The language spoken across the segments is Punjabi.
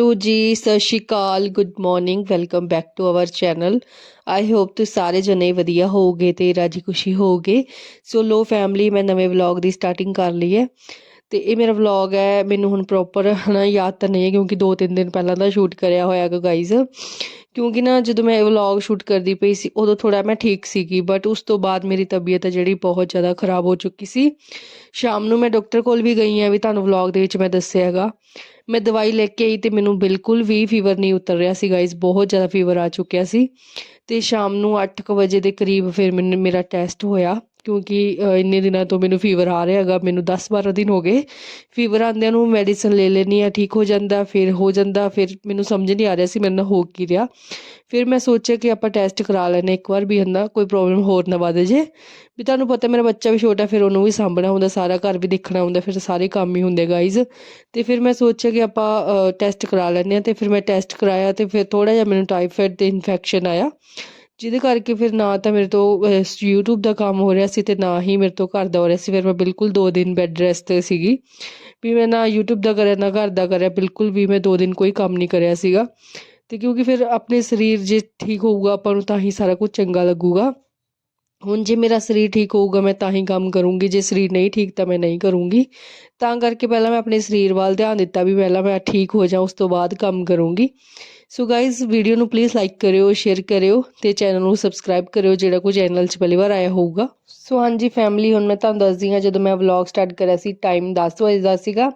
ਹੈਲੋ ਜੀ, ਸਤਿ ਸ਼੍ਰੀ ਅਕਾਲ good morning welcome back to our channel I hope ਤੁਸੀਂ ਸਾਰੇ ਜਣੇ ਵਧੀਆ ਹੋਵੋਗੇ ਤੇ ਰਾਜੀ ਖੁਸ਼ੀ ਹੋਵੋਗੇ। ਸੋ ਲੋ ਫੈਮਿਲੀ ਮੈਂ ਨਵੇਂ ਵਲੌਗ ਦੀ ਸਟਾਰਟਿੰਗ ਕਰ ਲਈ ਹੈ। ਤੇ ਇਹ ਮੇਰਾ ਵਲੌਗ ਹੈ, ਮੈਨੂੰ ਹੁਣ ਪ੍ਰੋਪਰ ਹਨਾ ਯਾਦ ਤਾਂ ਨਹੀਂ ਹੈ, ਕਿਉਂਕਿ 2-3 ਦਿਨ ਪਹਿਲਾਂ ਦਾ ਸ਼ੂਟ ਕਰਿਆ ਹੋਇਆ ਹੈਗਾ ਗਾਈਜ਼ ਕਿਉਂਕਿ ਨਾ ਜਦੋਂ ਮੈਂ ਇਹ ਵਲੌਗ ਸ਼ੂਟ ਕਰਦੀ ਪਈ ਸੀ, ਉਦੋਂ ਥੋੜਾ ਮੈਂ ਠੀਕ ਸੀਗੀ ਬਟ ਉਸ ਤੋਂ ਬਾਅਦ ਮੇਰੀ ਤਬੀਅਤ ਹੈ ਜਿਹੜੀ ਬਹੁਤ ਜ਼ਿਆਦਾ ਖਰਾਬ ਹੋ ਚੁੱਕੀ ਸੀ। ਸ਼ਾਮ ਨੂੰ ਮੈਂ ਡਾਕਟਰ ਕੋਲ ਵੀ ਗਈ ਹਾਂ ਵੀ ਤੁਹਾਨੂੰ ਵਲੌਗ ਦੇ ਵਿੱਚ ਮੈਂ ਦੱਸਿਆ ਹੈਗਾ। ਮੈਂ ਦਵਾਈ ਲੈ ਕੇ ਆਈ ਤੇ ਮੈਨੂੰ ਬਿਲਕੁਲ ਵੀ ਫੀਵਰ ਨਹੀਂ ਉਤਰ ਰਿਹਾ ਸੀ ਗਾਇਜ਼ ਬਹੁਤ ਜ਼ਿਆਦਾ ਫੀਵਰ ਆ ਚੁੱਕਿਆ ਸੀ। ਤੇ ਸ਼ਾਮ ਨੂੰ 8:00 ਵਜੇ ਦੇ ਕਰੀਬ ਫਿਰ ਮੈਨੂੰ, ਮੇਰਾ ਟੈਸਟ ਹੋਇਆ। ਕਿਉਂਕਿ ਇੰਨੇ ਦਿਨਾਂ ਤੋਂ ਮੈਨੂੰ ਫੀਵਰ ਆ ਰਿਹਾ ਹੈਗਾ, ਮੈਨੂੰ 10-12 ਦਿਨ ਹੋ ਗਏ। ਫੀਵਰ ਆਉਂਦਿਆਂ ਨੂੰ ਮੈਡੀਸਨ ਲੈ ਲੈਣੀ ਆ ਠੀਕ ਹੋ ਜਾਂਦਾ, ਫਿਰ ਹੋ ਜਾਂਦਾ, ਫਿਰ ਮੈਨੂੰ ਸਮਝ ਨਹੀਂ ਆ ਰਿਹਾ ਸੀ ਮੇਰੇ ਨਾਲ ਹੋ ਕੀ ਰਿਹਾ। ਫਿਰ ਮੈਂ ਸੋਚਿਆ ਕਿ ਆਪਾਂ ਟੈਸਟ ਕਰਾ ਲੈਣੇ ਇੱਕ ਵਾਰ ਵੀ ਹੰਦਾ ਕੋਈ ਪ੍ਰੋਬਲਮ ਹੋਰ ਨਾ ਵਧ ਜੇ। ਵੀ ਤੁਹਾਨੂੰ ਪਤਾ ਮੇਰਾ ਬੱਚਾ ਵੀ ਛੋਟਾ, ਫਿਰ ਉਹਨੂੰ ਵੀ ਸਾਂਭਣਾ ਹੁੰਦਾ, ਸਾਰਾ ਘਰ ਵੀ ਦੇਖਣਾ ਹੁੰਦਾ, ਫਿਰ ਸਾਰੇ ਕੰਮ ਹੀ ਹੁੰਦੇ ਗਾਈਜ਼ ਤੇ ਫਿਰ ਮੈਂ ਸੋਚਿਆ ਕਿ ਆਪਾਂ ਟੈਸਟ ਕਰਾ ਲੈਂਦੇ ਹਾਂ, ਤੇ ਫਿਰ ਮੈਂ ਟੈਸਟ ਕਰਾਇਆ, ਤੇ ਫਿਰ ਥੋੜਾ ਜਿਹਾ ਮੈਨੂੰ ਟਾਈਫਾਇਡ ਤੇ ਇਨਫੈਕਸ਼ਨ ਆਇਆ। ਜਿਹਦੇ ਕਰਕੇ ਫਿਰ ਨਾ ਤਾਂ ਮੇਰੇ ਤੋਂ ਅਹ, YouTube ਦਾ ਕੰਮ ਹੋ ਰਿਹਾ ਸੀ ਤੇ ਨਾ ਹੀ ਮੇਰੇ ਤੋਂ ਘਰ ਦਾ ਹੋ ਰਿਹਾ ਸੀ। ਫਿਰ ਮੈਂ ਬਿਲਕੁਲ 2 ਦਿਨ ਬੈੱਡ ਰੈਸਟ ਤੇ ਸੀਗੀ। ਵੀ ਮੈਂ ਨਾ YouTube ਦਾ ਕਰਿਆ ਨਾ ਘਰ ਦਾ ਕਰਿਆ ਬਿਲਕੁਲ ਵੀ ਮੈਂ 2 ਦਿਨ ਕੋਈ ਕੰਮ ਨਹੀਂ ਕਰਿਆ ਸੀਗਾ। ਤੇ ਕਿਉਂਕਿ ਫਿਰ ਆਪਣੇ ਸਰੀਰ ਜੇ ਠੀਕ ਹੋਊਗਾ ਆਪਾਂ ਨੂੰ ਤਾਂ ਹੀ ਸਾਰਾ ਕੁਝ ਚੰਗਾ ਲੱਗੂਗਾ। ਹੁਣ ਜੇ ਮੇਰਾ ਸਰੀਰ ਠੀਕ ਹੋਊਗਾ ਮੈਂ ਤਾਂ ਹੀ ਕੰਮ ਕਰੂੰਗੀ। ਜੇ ਸਰੀਰ ਨਹੀਂ ਠੀਕ ਤਾਂ ਮੈਂ ਨਹੀਂ ਕਰੂੰਗੀ। ਤਾਂ ਕਰਕੇ ਪਹਿਲਾਂ ਮੈਂ ਆਪਣੇ ਸਰੀਰ ਵੱਲ ਧਿਆਨ ਦਿੱਤਾ ਵੀ ਪਹਿਲਾਂ ਮੈਂ ਠੀਕ ਹੋ ਜਾਵਾਂ ਉਸ ਤੋਂ ਬਾਅਦ ਕੰਮ ਕਰੂੰਗੀ। ਸੋ ਗਾਇਜ਼ ਵੀਡੀਓ ਨੂੰ ਪਲੀਜ਼ ਲਾਈਕ ਕਰਿਓ ਸ਼ੇਅਰ ਕਰਿਓ ਤੇ ਚੈਨਲ ਨੂੰ ਸਬਸਕ੍ਰਾਈਬ ਕਰਿਓ ਜਿਹੜਾ ਕੋਈ ਚੈਨਲ 'ਚ ਪਹਿਲੀ ਵਾਰ ਆਇਆ ਹੋਊਗਾ। ਸੋ ਹਾਂਜੀ ਫੈਮਿਲੀ ਹੁਣ ਮੈਂ ਤੁਹਾਨੂੰ ਦੱਸਦੀ ਹਾਂ, ਜਦੋਂ ਮੈਂ ਵਲੌਗ ਸਟਾਰਟ ਕਰਿਆ ਸੀ ਟਾਈਮ 10 ਵਜੇ ਦਾ ਸੀਗਾ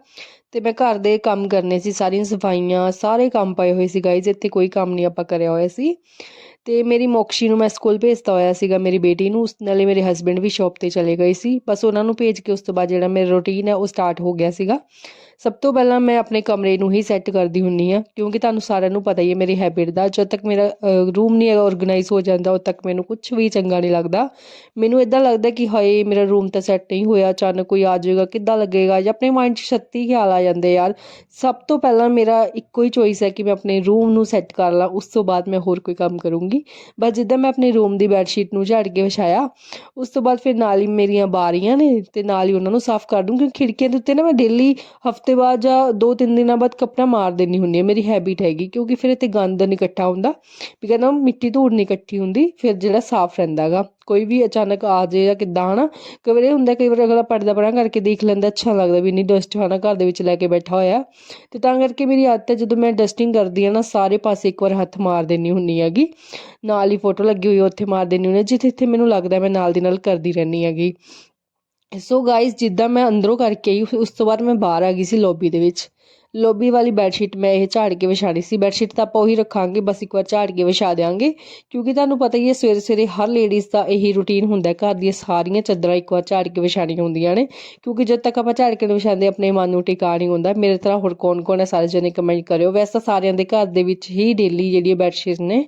ਤੇ ਮੈਂ ਘਰ ਦੇ ਕੰਮ ਕਰਨੇ ਸੀ, ਸਾਰੀਆਂ ਸਫਾਈਆਂ, ਸਾਰੇ ਕੰਮ ਪਏ ਹੋਏ ਸੀ ਗਾਇਜ਼ ਇੱਥੇ ਕੋਈ ਕੰਮ ਨਹੀਂ ਆਪਾਂ ਕਰਿਆ ਹੋਇਆ ਸੀ। ਤੇ ਮੇਰੀ ਮੋਕਸ਼ੀ ਨੂੰ ਮੈਂ ਸਕੂਲ ਭੇਜਤਾ ਹੋਇਆ ਸੀਗਾ, ਮੇਰੀ ਬੇਟੀ ਨੂੰ ਉਸ ਨਾਲੇ ਮੇਰੇ ਹਸਬੰਡ ਵੀ ਸ਼ਾਪ ਤੇ ਚਲੇ ਗਏ ਸੀ। ਬਸ ਉਹਨਾਂ ਨੂੰ ਭੇਜ ਕੇ ਉਸ ਤੋਂ ਬਾਅਦ ਜਿਹੜਾ ਮੇਰਾ ਰੁਟੀਨ ਹੈ, ਉਹ ਸਟਾਰਟ ਹੋ ਗਿਆ ਸੀਗਾ। ਸਭ ਤੋਂ ਪਹਿਲਾਂ ਮੈਂ ਆਪਣੇ ਕਮਰੇ ਨੂੰ ਹੀ ਸੈੱਟ ਕਰਦੀ ਹੁੰਨੀ ਆ, ਕਿਉਂਕਿ ਤੁਹਾਨੂੰ ਸਾਰਿਆਂ ਨੂੰ ਪਤਾ ਹੀ ਹੈ ਮੇਰੀ ਹੈਬਿਟ ਦਾ, ਜਦ ਤੱਕ ਮੇਰਾ ਰੂਮ ਨਹੀਂ ਆਰਗੇਨਾਈਜ਼ ਹੋ ਜਾਂਦਾ, ਉਦ ਤੱਕ ਮੈਨੂੰ ਕੁਝ ਵੀ ਚੰਗਾ ਨਹੀਂ ਲੱਗਦਾ। ਮੈਨੂੰ ਇਦਾਂ ਲੱਗਦਾ ਕਿ ਹਾਏ, ਮੇਰਾ ਰੂਮ ਤਾਂ ਸੈੱਟ ਨਹੀਂ ਹੋਇਆ, ਅਚਾਨਕ ਕੋਈ ਆ ਜਾਏਗਾ, ਕਿੱਦਾਂ ਲੱਗੇਗਾ? ਜਾਂ ਆਪਣੇ ਮਾਈਂਡ 'ਚ ਛੱਤੀ ਖਿਆਲ ਆ ਜਾਂਦੇ ਯਾਰ। ਸਭ ਤੋਂ ਪਹਿਲਾਂ ਮੇਰਾ ਇੱਕੋ ਹੀ ਚੋਇਸ ਹੈ ਕਿ ਮੈਂ ਆਪਣੇ ਰੂਮ ਨੂੰ ਸੈੱਟ ਕਰ ਲਾਂ, ਉਸ ਤੋਂ ਬਾਅਦ ਮੈਂ ਹੋਰ ਕੋਈ ਕੰਮ ਕਰੂੰਗੀ। ਬਸ ਜਿੱਦਾਂ ਮੈਂ ਆਪਣੇ ਰੂਮ ਦੀ ਬੈੱਡਸ਼ੀਟ ਨੂੰ ਝਾੜ ਕੇ ਵਿਛਾਇਆ, ਉਸ ਤੋਂ ਬਾਅਦ ਫਿਰ ਨਾਲ ਹੀ ਮੇਰੀਆਂ ਬਾਰੀਆਂ ਨੇ, ਤੇ ਨਾਲ ਹੀ ਉਹਨਾਂ ਨੂੰ ਸਾਫ਼ ਕਰ ਦੂੰ, ਕਿਉਂਕਿ ਖਿੜਕੀਆਂ ਦੇ ਉੱਤੇ ਨਾ ਮੈਂ ਡੇਲੀ ਹਫ਼ ਹਫ਼ਤੇ ਬਾਅਦ ਜਾਂ 2-3 ਦਿਨਾਂ ਬਾਅਦ ਕੱਪੜਾ ਮਾਰ ਦੇਣੀ ਹੁੰਦੀ ਹੈ, ਮੇਰੀ ਹੈਬਿਟ ਹੈਗੀ, ਕਿਉਂਕਿ ਫਿਰ ਇੱਥੇ ਗੰਦ ਨਹੀਂ ਇਕੱਠਾ ਹੁੰਦਾ। ਵੀ ਕਹਿੰਦਾ ਮਿੱਟੀ ਧੂੜ ਨਹੀਂ ਇਕੱਠੀ ਹੁੰਦੀ, ਫਿਰ ਜਿਹੜਾ ਸਾਫ਼ ਰਹਿੰਦਾਗਾ ਕੋਈ ਵੀ ਅਚਾਨਕ ਆ ਜਾਏ ਜਾਂ ਕਿੱਦਾਂ ਹਨਾ, ਕਈ ਵਾਰ ਇਹ ਹੁੰਦਾ, ਕਈ ਵਾਰ ਅਗਲਾ ਪਰਦਾ ਪਰਾਂ ਕਰਕੇ ਦੇਖ ਲੈਂਦਾ, ਅੱਛਾ ਲੱਗਦਾ ਵੀ ਇੰਨੀ ਡਸਟ ਹਨਾ ਘਰ ਦੇ ਵਿੱਚ ਲੈ ਕੇ ਬੈਠਾ ਹੋਇਆ। ਤੇ ਤਾਂ ਕਰਕੇ ਮੇਰੀ ਆਦਤ ਹੈ, ਜਦੋਂ ਮੈਂ ਡਸਟਿੰਗ ਕਰਦੀ ਹਾਂ ਨਾ, ਸਾਰੇ ਪਾਸੇ ਇੱਕ ਵਾਰ ਹੱਥ ਮਾਰ ਦੇਣੀ ਹੁੰਨੀ ਹੈਗੀ। ਨਾਲ ਹੀ ਫੋਟੋ ਲੱਗੀ ਹੋਈ ਉੱਥੇ ਮਾਰ ਦੇਣੀ ਹੁੰਨੀ ਜਿੱਥੇ ਜਿੱਥੇ ਮੈਨੂੰ ਲੱਗਦਾ ਮੈਂ ਨਾਲ ਦੀ ਨਾਲ ਕਰਦੀ ਰਹਿੰਦੀ ਹੈਗੀ। ਸੋ ਗਾਇਸ ਜਿੱਦਾਂ ਮੈਂ ਅੰਦਰੋਂ ਕਰਕੇ ਆਈ ਉਸ ਤੋਂ ਬਾਅਦ ਮੈਂ ਬਾਹਰ ਆ ਗਈ ਸੀ ਲੌਬੀ ਦੇ ਵਿੱਚ। ਲੌਬੀ ਵਾਲੀ ਬੈੱਡਸ਼ੀਟ ਮੈਂ ਇਹ ਝਾੜ ਕੇ ਵਿਛਾਣੀ ਸੀ। ਬੈੱਡਸ਼ੀਟ ਤਾਂ ਆਪਾਂ ਉਹੀ ਰੱਖਾਂਗੇ ਬਸ ਇੱਕ ਵਾਰ ਝਾੜ ਕੇ ਵਿਛਾ ਦਿਆਂਗੇ। ਕਿਉਂਕਿ ਤੁਹਾਨੂੰ ਪਤਾ ਹੀ ਹੈ ਸਵੇਰੇ ਸਵੇਰੇ ਹਰ ਲੇਡੀਜ਼ ਦਾ ਇਹੀ ਰੁਟੀਨ ਹੁੰਦਾ ਹੈ, ਘਰ ਦੀਆਂ ਸਾਰੀਆਂ ਚਾਦਰਾਂ ਇੱਕ ਵਾਰ ਝਾੜ ਕੇ ਵਿਛਾਣੀਆਂ ਹੁੰਦੀਆਂ ਨੇ। ਕਿਉਂਕਿ ਜਦ ਤੱਕ ਆਪਾਂ ਝਾੜ ਕੇ ਨਹੀਂ ਵਿਛਾਉਂਦੇ ਆਪਣੇ ਮਨ ਨੂੰ ਟਿਕਾ ਨਹੀਂ ਹੁੰਦਾ। ਮੇਰੇ ਤਰ੍ਹਾਂ ਹੋਰ ਕੌਣ ਕੌਣ ਹੈ? ਸਾਰੇ ਜਣੇ ਕਮੈਂਟ ਕਰਿਓ। ਵੈਸੇ ਤਾਂ ਸਾਰਿਆਂ ਦੇ ਘਰ ਦੇ ਵਿੱਚ ਹੀ ਡੇਲੀ ਜਿਹੜੀ ਬੈੱਡਸ਼ੀਟ ਨੇ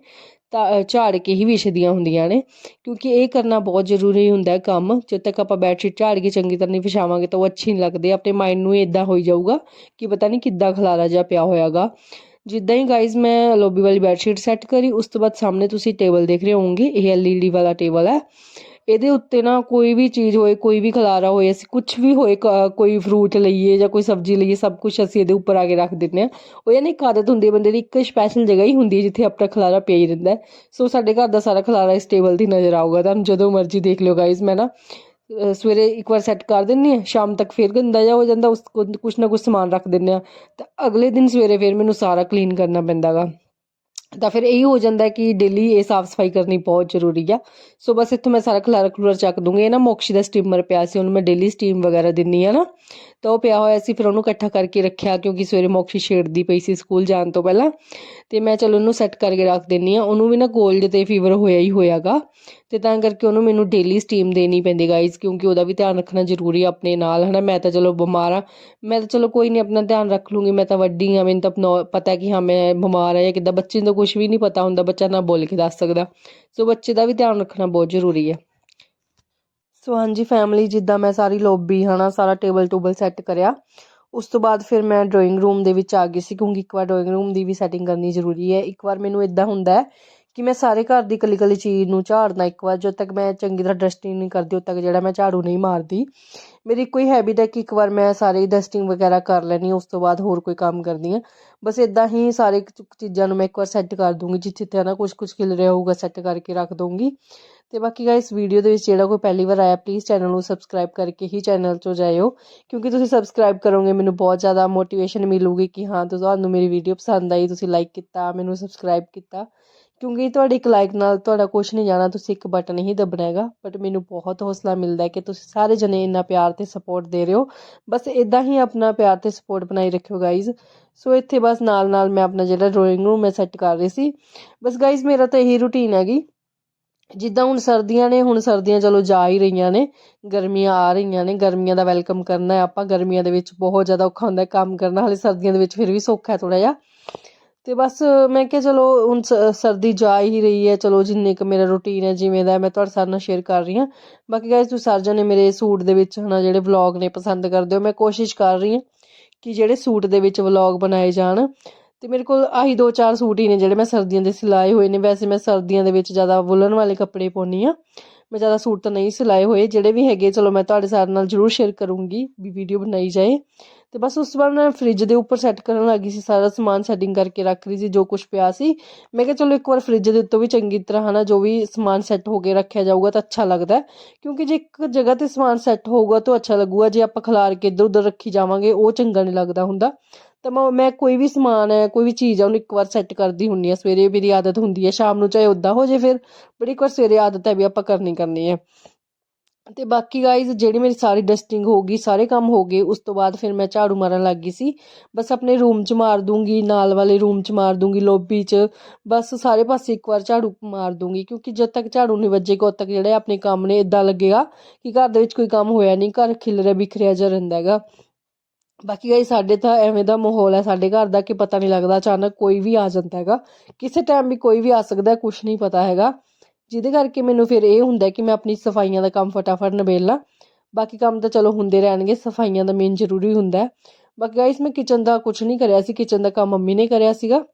ਤਾਂ ਝਾੜ ਕੇ ਹੀ ਵਿਛਦੀਆਂ ਹੁੰਦੀਆਂ ਨੇ। ਕਿਉਂਕਿ ਇਹ ਕਰਨਾ ਬਹੁਤ ਜ਼ਰੂਰੀ ਹੁੰਦਾ ਕੰਮ। ਜਦ ਤੱਕ ਆਪਾਂ ਬੈੱਡਸ਼ੀਟ ਝਾੜ ਕੇ ਚੰਗੀ ਤਰ੍ਹਾਂ ਨਹੀਂ ਵਿਛਾਵਾਂਗੇ ਤਾਂ ਉਹ ਅੱਛੀ ਨਹੀਂ ਲੱਗਦੀ। ਆਪਣੇ ਮਾਈਂਡ ਨੂੰ ਇਦਾਂ ਹੋਈ ਜਾਊਗਾ ਕਿ ਪਤਾ ਨਹੀਂ ਕਿੱਦਾਂ ਖਲਾਰਾ ਜਿਹਾ ਪਿਆ ਹੋਇਆਗਾ। ਜਿੱਦਾਂ ਹੀ ਗਾਇਜ਼ ਮੈਂ ਲੋਬੀ ਵਾਲੀ ਬੈਡਸ਼ੀਟ ਸੈੱਟ ਕਰੀ, ਉਸ ਤੋਂ ਬਾਅਦ ਸਾਹਮਣੇ ਤੁਸੀਂ ਟੇਬਲ ਦੇਖ ਰਹੇ ਹੋਵੋਗੇ, ਇਹ ਐਲਈਡੀ ਵਾਲਾ ਟੇਬਲ ਹੈ। ਇਹਦੇ ਉੱਤੇ ਨਾ ਕੋਈ ਵੀ ਚੀਜ਼ ਹੋਏ, ਕੋਈ ਵੀ ਖਲਾਰਾ ਹੋਏ, ਅਸੀਂ ਕੁਝ ਵੀ ਹੋਏ ਕੋਈ ਫਰੂਟ ਲਈਏ ਜਾਂ ਕੋਈ ਸਬਜ਼ੀ ਲਈਏ, ਸਭ ਕੁਝ ਅਸੀਂ ਇਹਦੇ ਉੱਪਰ ਆ ਕੇ ਰੱਖ ਦਿੰਦੇ ਆ ਉਹ ਯਾਨੀ ਇੱਕ ਆਦਤ ਹੁੰਦੀ ਹੈ ਬੰਦੇ ਦੀ, ਇੱਕ ਸਪੈਸ਼ਲ ਜਗ੍ਹਾ ਹੀ ਹੁੰਦੀ ਹੈ ਜਿੱਥੇ ਆਪਣਾ ਖਲਾਰਾ ਪਿਆ ਹੀ ਰਹਿੰਦਾ ਸੋ ਸਾਡੇ ਘਰ ਦਾ ਸਾਰਾ ਖਲਾਰਾ ਇਸ ਟੇਬਲ ਤੇ ਨਜ਼ਰ ਆਊਗਾ। ਤੁਹਾਨੂੰ ਜਦੋਂ ਮਰਜ਼ੀ ਦੇਖ ਲਿਓ ਗਾਇਜ਼ ਮੈਂ ਨਾ ਸਵੇਰੇ ਇੱਕ ਵਾਰ ਸੈੱਟ ਕਰ ਦਿੰਨੀ ਆ ਸ਼ਾਮ ਤੱਕ ਫਿਰ ਗੰਦਾ ਜਿਹਾ ਹੋ ਜਾਂਦਾ, ਉਸ ਕੁਛ ਨਾ ਕੁਛ ਸਮਾਨ ਰੱਖ ਦਿੰਨੇ ਆ ਤਾਂ ਅਗਲੇ ਦਿਨ ਸਵੇਰੇ ਫਿਰ ਮੈਨੂੰ ਸਾਰਾ ਕਲੀਨ ਕਰਨਾ ਪੈਂਦਾਗਾ। ਤਾਂ ਫਿਰ ਇਹੀ ਹੋ ਜਾਂਦਾ ਕਿ ਡੇਲੀ ਇਹ ਸਾਫ਼ ਸਫ਼ਾਈ ਕਰਨੀ ਬਹੁਤ ਜ਼ਰੂਰੀ ਆ। ਸੋ ਬਸ ਇੱਥੋਂ ਮੈਂ ਸਾਰਾ ਖਲਾਰਾ ਖਲੂਰਾ ਚੱਕ ਦੂੰਗੀ। ਇਹ ਨਾ ਮੋਕਸ਼ੀ ਦਾ ਸਟੀਮਰ ਪਿਆ ਸੀ, ਉਹਨੂੰ ਮੈਂ ਡੇਲੀ ਸਟੀਮ ਵਗੈਰਾ ਦਿੰਨੀ ਆ ਨਾ। ਤਾਂ ਉਹ ਪਿਆ ਹੋਇਆ ਸੀ, ਫਿਰ ਉਹਨੂੰ ਇਕੱਠਾ ਕਰਕੇ ਰੱਖਿਆ ਕਿਉਂਕਿ ਸਵੇਰੇ ਮੋਕਸ਼ੀ ਛੇੜਦੀ ਪਈ ਸੀ ਸਕੂਲ ਜਾਣ ਤੋਂ ਪਹਿਲਾਂ। ਤੇ ਮੈਂ ਚਲੋ ਉਹਨੂੰ ਸੈੱਟ ਕਰਕੇ ਰੱਖ ਦਿੰਨੀ ਆ। ਉਹਨੂੰ ਵੀ ਨਾ ਕੋਲਡ ਤੇ ਫੀਵਰ ਹੋਇਆ ਹੀ ਹੋਇਆਗਾ। ਤੇ ਤਾਂ ਕਰਕੇ ਉਹਨੂੰ ਮੈਨੂੰ ਡੇਲੀ ਸਟੀਮ ਦੇਣੀ ਪੈਂਦੀ ਗਾਈਜ਼ ਕਿਉਂਕਿ ਉਹਦਾ ਵੀ ਧਿਆਨ ਰੱਖਣਾ ਜ਼ਰੂਰੀ ਆ ਆਪਣੇ ਨਾਲ, ਹਨਾ? ਮੈਂ ਤਾਂ ਚਲੋ ਬਿਮਾਰ ਆ। ਮੈਂ ਤਾਂ ਚਲੋ ਕੋਈ ਨਹੀਂ ਆਪਣਾ ਧਿਆਨ ਰੱਖ ਲੂੰਗੀ, ਮੈਂ ਤਾਂ ਵੱਡੀ ਆ, ਮੈਨੂੰ ਤਾਂ ਪਤਾ ਕਿ ਹਾਂ, ਮੈਂ ਬਿਮਾਰ ਆ ਜਾਂ ਕਿੱਦਾਂ, ਬੱਚੇ ਨੂੰ ਤਾਂ ਕੁਝ ਵੀ ਨਹੀਂ ਪਤਾ ਹੁੰਦਾ, ਬੱਚਾ ਨਾ ਬੋਲ ਕੇ ਦੱਸ ਸਕਦਾ। ਸੋ ਬੱਚੇ ਦਾ ਵੀ ਧਿਆਨ ਰੱਖਣਾ ਬਹੁਤ ਜ਼ਰੂਰੀ ਹੈ ਸੋ ਹਾਂਜੀ ਫੈਮਿਲੀ ਜਿੱਦਾਂ ਮੈਂ ਸਾਰੀ ਲੌਬੀ ਹਨਾ, ਸਾਰਾ ਟੇਬਲ ਟੂਬਲ ਸੈੱਟ ਕਰਿਆ। ਉਸ ਤੋਂ ਬਾਅਦ ਫਿਰ ਮੈਂ ਡਰਾਇੰਗ ਰੂਮ ਦੇ ਵਿੱਚ ਆ ਗਈ ਸੀ, ਕਿਉਂਕਿ ਇੱਕ ਵਾਰ ਡਰਾਇੰਗ ਰੂਮ ਦੀ ਵੀ ਸੈਟਿੰਗ ਕਰਨੀ ਜ਼ਰੂਰੀ ਹੈ। ਇੱਕ ਵਾਰ ਮੈਨੂੰ ਇਦਾਂ ਹੁੰਦਾ ਹੈ ਕਿ ਮੈਂ ਸਾਰੇ ਘਰ ਦੀ ਇਕੱਲੀ ਇਕੱਲੀ ਚੀਜ਼ ਨੂੰ ਝਾੜਨਾ ਇੱਕ ਵਾਰ, ਜਦੋਂ ਤੱਕ ਮੈਂ ਚੰਗੀ ਤਰ੍ਹਾਂ ਡਸਟਿੰਗ ਨਹੀਂ ਕਰਦੀ, ਉਦੋਂ ਤੱਕ ਜਿਹੜਾ ਮੈਂ ਝਾੜੂ ਨਹੀਂ ਮਾਰਦੀ। ਮੇਰੀ ਕੋਈ ਹੈਬਿਟ ਹੈ ਕਿ ਇੱਕ ਵਾਰ ਮੈਂ ਸਾਰੀ ਡਸਟਿੰਗ ਵਗੈਰਾ ਕਰ ਲੈਣੀ ਉਸ ਤੋਂ ਬਾਅਦ ਹੋਰ ਕੋਈ ਕੰਮ ਕਰਦੀ ਹਾਂ। ਬਸ ਇਦਾਂ ਹੀ ਸਾਰੇ ਚੀਜ਼ਾਂ ਨੂੰ ਮੈਂ ਇੱਕ ਵਾਰ ਸੈੱਟ ਕਰ ਦੂੰਗੀ, ਜਿੱਥੇ ਜਿੱਥੇ ਨਾ ਕੁਝ ਕੁਝ ਖਿਲ ਰਿਹਾ ਹੋਊਗਾ ਸੈੱਟ ਕਰਕੇ ਰੱਖ ਦੂੰਗੀ। ਤੇ ਬਾਕੀ ਗਾਇਸ ਵੀਡੀਓ ਦੇ ਵਿੱਚ ਜਿਹੜਾ ਕੋਈ ਪਹਿਲੀ ਵਾਰ ਆਇਆ ਪਲੀਜ਼ ਚੈਨਲ ਨੂੰ ਸਬਸਕ੍ਰਾਈਬ ਕਰਕੇ ਹੀ ਚੈਨਲ 'ਚੋਂ ਜਾਇਓ। ਕਿਉਂਕਿ ਤੁਸੀਂ ਸਬਸਕ੍ਰਾਈਬ ਕਰੋਗੇ, ਮੈਨੂੰ ਬਹੁਤ ਜ਼ਿਆਦਾ ਮੋਟੀਵੇਸ਼ਨ ਮਿਲੂਗੀ ਕਿ ਹਾਂ ਤੁਹਾਨੂੰ ਮੇਰੀ ਵੀਡੀਓ ਪਸੰਦ ਆਈ, ਤੁਸੀਂ ਲਾਈਕ ਕੀਤਾ, ਮੈਨੂੰ ਸਬਸਕ੍ਰਾਈਬ ਕੀਤਾ। ਕਿਉਂਕਿ ਤੁਹਾਡੇ ਇੱਕ ਲਾਈਕ ਨਾਲ ਤੁਹਾਡਾ ਕੁਝ ਨਹੀਂ ਜਾਣਾ, ਤੁਸੀਂ ਇੱਕ ਬਟਨ ਹੀ ਦੱਬਣਾ ਹੈਗਾ। ਬਟ ਮੈਨੂੰ ਬਹੁਤ ਹੌਸਲਾ ਮਿਲਦਾ ਹੈ ਕਿ ਤੁਸੀਂ ਸਾਰੇ ਜਣੇ ਇੰਨਾ ਪਿਆਰ ਤੇ ਸਪੋਰਟ ਦੇ ਰਹੇ ਹੋ। ਬਸ ਇਦਾਂ ਹੀ ਆਪਣਾ ਪਿਆਰ ਤੇ ਸਪੋਰਟ ਬਣਾਈ ਰੱਖਿਓ ਗਾਈਜ਼ ਸੋ ਇੱਥੇ ਬਸ ਨਾਲ ਨਾਲ ਮੈਂ ਆਪਣਾ ਜਿਹੜਾ ਡਰਾਇੰਗ ਰੂਮ ਮੈਂ ਸੈੱਟ ਕਰ ਰਹੀ ਸੀ। ਬਸ ਗਾਈਜ਼ ਮੇਰਾ ਤਾਂ ਇਹੀ ਰੁਟੀਨ ਹੈਗੀ। ਜਿੱਦਾਂ ਹੁਣ ਸਰਦੀਆਂ ਨੇ, ਹੁਣ ਸਰਦੀਆਂ ਚਲੋ ਜਾ ਹੀ ਰਹੀਆਂ ਨੇ। ਗਰਮੀਆਂ ਆ ਰਹੀਆਂ ਨੇ, ਗਰਮੀਆਂ ਦਾ ਵੈਲਕਮ ਕਰਨਾ ਹੈ। ਆਪਾਂ ਗਰਮੀਆਂ ਦੇ ਵਿੱਚ ਬਹੁਤ ਜ਼ਿਆਦਾ ਔਖਾ ਹੁੰਦਾ ਕੰਮ ਕਰਨਾ। ਹਾਲੇ ਸਰਦੀਆਂ ਦੇ ਵਿੱਚ ਫਿਰ ਵੀ ਸੌਖਾ ਹੈ ਥੋੜਾ ਜਿਹਾ। ਤੇ ਬਸ ਮੈਂ ਕਿਹਾ ਚਲੋ ਹੁਣ ਸ- ਸਰਦੀ ਜਾ ਹੀ ਰਹੀ ਹੈ, ਚਲੋ ਜਿੰਨੇ ਕੁ ਮੇਰਾ ਰੁਟੀਨ ਹੈ, ਜਿਵੇਂ ਦਾ ਮੈਂ ਤੁਹਾਡੇ ਸਾਰਿਆਂ ਨਾਲ ਸ਼ੇਅਰ ਕਰ ਰਹੀ ਹਾਂ। ਬਾਕੀ ਗਾਇਸ ਤੁਸੀਂ ਸਾਰੇ ਜਣੇ ਮੇਰੇ ਸੂਟ ਦੇ ਵਿੱਚ ਹਨਾ, ਜਿਹੜੇ ਵਲੌਗ ਨੇ ਪਸੰਦ ਕਰਦੇ ਹੋ, ਮੈਂ ਕੋਸ਼ਿਸ਼ ਕਰ ਰਹੀ ਹਾਂ ਕਿ ਜਿਹੜੇ ਸੂਟ ਦੇ ਵਿੱਚ ਵਲੌਗ ਬਣਾਏ ਜਾਣ। ਤੇ ਮੇਰੇ ਕੋਲ ਆਹੀ ਦੋ ਚਾਰ ਸੂਟ ਹੀ ਨੇ ਜਿਹੜੇ ਮੈਂ ਸਰਦੀਆਂ ਦੇ ਸਿਲਾਏ ਹੋਏ ਨੇ। ਵੈਸੇ ਮੈਂ ਸਰਦੀਆਂ ਦੇ ਵਿੱਚ ਜ਼ਿਆਦਾ ਵੁਲਨ ਵਾਲੇ ਕੱਪੜੇ ਪਾਉਂਦੀ ਆ ਮੈਂ ਜ਼ਿਆਦਾ ਸੂਟ ਤਾਂ ਨਹੀਂ ਸਿਲਾਏ ਹੋਏ, ਜਿਹੜੇ ਵੀ ਹੈਗੇ, ਚਲੋ ਮੈਂ ਤੁਹਾਡੇ ਸਾਥ ਨਾਲ ਜ਼ਰੂਰ ਸ਼ੇਅਰ ਕਰੂੰਗੀ ਵੀ ਵੀਡੀਓ ਬਣਾਈ ਜਾਏ। ਤੇ ਬਸ ਉਸ ਤੋਂ ਬਾਅਦ ਮੈਂ ਫ੍ਰਿਜ ਦੇ ਉੱਪਰ ਸੈੱਟ ਕਰਨ ਲੱਗੀ ਸੀ, ਸਾਰਾ ਸਮਾਨ ਸੈਟਿੰਗ ਕਰਕੇ ਰੱਖ ਰਹੀ ਸੀ, ਜੋ ਕੁਝ ਪਿਆ ਸੀ। ਮੈਂ ਕਿਹਾ ਚਲੋ ਇੱਕ ਵਾਰ ਫ੍ਰਿਜ ਦੇ ਉੱਤੋਂ ਵੀ ਚੰਗੀ ਤਰ੍ਹਾਂ, ਹਨਾ, ਜੋ ਵੀ ਸਮਾਨ ਸੈੱਟ ਹੋ ਕੇ ਰੱਖਿਆ ਜਾਊਗਾ ਤਾਂ ਅੱਛਾ ਲੱਗਦਾ ਹੈ। ਕਿਉਂਕਿ ਜੇ ਇੱਕ ਜਗ੍ਹਾ ਤੇ ਸਮਾਨ ਸੈੱਟ ਹੋਊਗਾ ਤਾਂ ਅੱਛਾ ਲੱਗੂਗਾ, ਜੇ ਆਪਾਂ ਖਿਲਾਰ ਕੇ ਇੱਧਰ ਉੱਧਰ ਰੱਖੀ ਜਾਵਾਂਗੇ, ਉਹ ਚੰਗਾ ਨਹੀਂ ਲੱਗਦਾ ਹੁੰਦਾ। ਤਾਂ ਮੈਂ ਮੈਂ ਕੋਈ ਵੀ ਸਮਾਨ ਹੈ ਕੋਈ ਵੀ ਚੀਜ਼ ਹੈ ਉਹਨੂੰ ਇੱਕ ਵਾਰ ਸੈੱਟ ਕਰਦੀ ਹੁੰਦੀ ਆ ਸਵੇਰੇ ਮੇਰੀ ਆਦਤ ਹੁੰਦੀ ਹੈ, ਸ਼ਾਮ ਨੂੰ ਚਾਹੇ ਉੱਦਾਂ ਹੋ ਜੇ ਫਿਰ, ਬੜੀ ਇੱਕ ਵਾਰ ਸਵੇਰੇ ਆਦਤ ਹੈ ਵੀ ਆਪਾਂ ਕਰਨੀ ਕਰਨੀ ਹੈ। ਤੇ ਬਾਕੀ ਗਾਈਜ਼ ਜਿਹੜੀ ਮੇਰੀ ਸਾਰੀ ਡਸਟਿੰਗ ਹੋ ਗਈ, ਸਾਰੇ ਕੰਮ ਹੋ ਗਏ, ਉਸ ਤੋਂ ਬਾਅਦ ਫਿਰ ਮੈਂ ਝਾੜੂ ਮਾਰਨ ਲੱਗ ਗਈ ਸੀ। ਬਸ ਆਪਣੇ ਰੂਮ 'ਚ ਮਾਰ ਦੂੰਗੀ, ਨਾਲ ਵਾਲੇ ਰੂਮ 'ਚ ਮਾਰ ਦੂੰਗੀ ਲੌਬੀ 'ਚ। ਬਸ ਸਾਰੇ ਪਾਸੇ ਇੱਕ ਵਾਰ ਝਾੜੂ ਮਾਰ ਦੂੰਗੀ, ਕਿਉਂਕਿ ਜਦ ਤੱਕ ਝਾੜੂ ਨਹੀਂ ਵੱਜੇਗਾ ਉਦ ਤੱਕ ਜਿਹੜੇ ਆਪਣੇ ਕੰਮ ਨੇ ਇਦਾਂ ਲੱਗੇਗਾ ਕਿ ਘਰ ਦੇ ਵਿੱਚ ਕੋਈ ਕੰਮ ਹੋਇਆ ਨਹੀਂ, ਘਰ ਖਿਲਰਿਆ ਬਿਖਰਿਆ ਜਿਹਾ ਰਹਿੰਦਾ ਹੈਗਾ। ਬਾਕੀ ਗਾਈ ਸਾਡੇ ਤਾਂ ਐਵੇਂ ਦਾ ਮਾਹੌਲ ਹੈ, ਸਾਡੇ ਘਰ ਦਾ ਕਿ ਪਤਾ ਨਹੀਂ ਲੱਗਦਾ ਅਚਾਨਕ ਕੋਈ ਵੀ ਆ ਜਾਂਦਾ ਹੈਗਾ। ਕਿਸੇ ਟਾਈਮ ਵੀ ਕੋਈ ਵੀ ਆ ਸਕਦਾ ਕੁਝ ਨਹੀਂ ਪਤਾ ਹੈਗਾ। ਜਿਹਦੇ ਕਰਕੇ ਮੈਨੂੰ ਫਿਰ ਇਹ ਹੁੰਦਾ ਕਿ ਮੈਂ ਆਪਣੀ ਸਫਾਈਆਂ ਦਾ ਕੰਮ ਫਟਾਫਟ ਨਿਬੇੜ ਬਾਕੀ ਕੰਮ ਤਾਂ ਚਲੋ ਹੁੰਦੇ ਰਹਿਣਗੇ, ਸਫਾਈਆਂ ਦਾ ਮੇਨ ਜ਼ਰੂਰੀ ਹੁੰਦਾ ਬਾਕੀ ਗਾਈਸ ਮੈਂ ਕਿਚਨ ਦਾ ਕੁਝ ਨਹੀਂ ਕਰਿਆ ਸੀ ਕਿਚਨ ਦਾ ਕੰਮ ਮੰਮੀ ਨੇ ਕਰਿਆ ਸੀਗਾ।